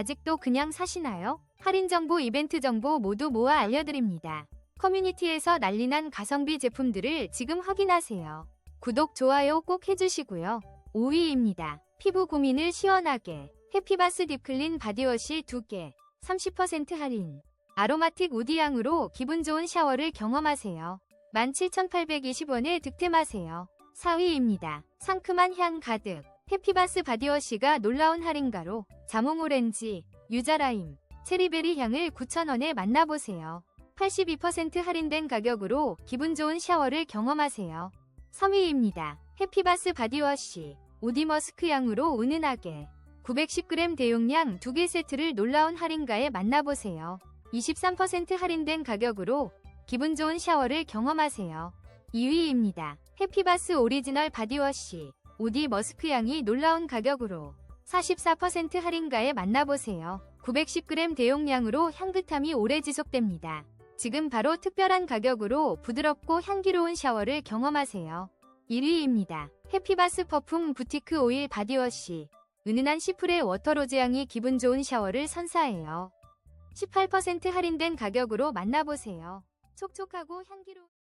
아직도 그냥 사시나요? 할인 정보, 이벤트 정보 모두 모아 알려드립니다. 커뮤니티에서 난리난 가성비 제품들을 지금 확인하세요. 구독, 좋아요 꼭 해주시고요. 5위입니다. 피부 고민을 시원하게 해피바스 딥클린 바디워시 2개 30% 할인 아로마틱 우디향으로 기분 좋은 샤워를 경험하세요. 17,820원에 득템하세요. 4위입니다. 상큼한 향 가득 해피바스 바디워시가 놀라운 할인가로 자몽 오렌지, 유자라임, 체리베리 향을 9,000원에 만나보세요. 82% 할인된 가격으로 기분 좋은 샤워를 경험하세요. 3위입니다. 해피바스 바디워시 오디머스크 향으로 은은하게 910g 대용량 2개 세트를 놀라운 할인가에 만나보세요. 23% 할인된 가격으로 기분 좋은 샤워를 경험하세요. 2위입니다. 해피바스 오리지널 바디워시 오디 머스크 향이 놀라운 가격으로 44% 할인가에 만나보세요. 910g 대용량으로 향긋함이 오래 지속됩니다. 지금 바로 특별한 가격으로 부드럽고 향기로운 샤워를 경험하세요. 1위입니다. 해피바스 퍼퓸 부티크 오일 바디워시 은은한 시플의 워터로즈 향이 기분 좋은 샤워를 선사해요. 18% 할인된 가격으로 만나보세요. 촉촉하고 향기로운